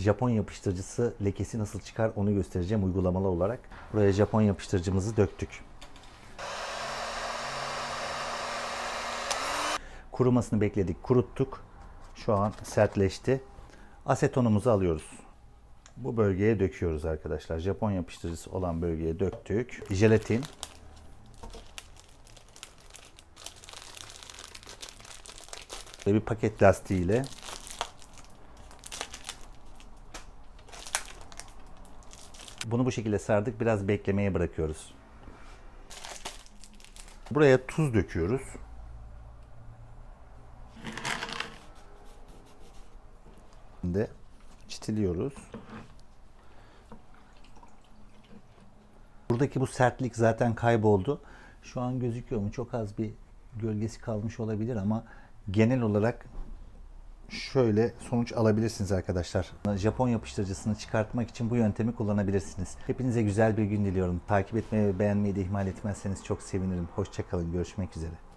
Japon yapıştırıcısı lekesi nasıl çıkar onu göstereceğim uygulamalı olarak. Buraya Japon yapıştırıcımızı döktük. Kurumasını bekledik, kuruttuk. Şu an sertleşti. Asetonumuzu alıyoruz. Bu bölgeye döküyoruz arkadaşlar. Japon yapıştırıcısı olan bölgeye döktük. Jelatin. Ve bir paket lastiğiyle bunu bu şekilde sardık. Biraz beklemeye bırakıyoruz. Buraya tuz döküyoruz. Şimdi çitiliyoruz. Buradaki bu sertlik zaten kayboldu. Şu an gözüküyor mu? Çok az bir gölgesi kalmış olabilir ama genel olarak şöyle sonuç alabilirsiniz arkadaşlar. Japon yapıştırıcısını çıkartmak için bu yöntemi kullanabilirsiniz. Hepinize güzel bir gün diliyorum. Takip etmeyi ve beğenmeyi de ihmal etmezseniz çok sevinirim. Hoşçakalın. Görüşmek üzere.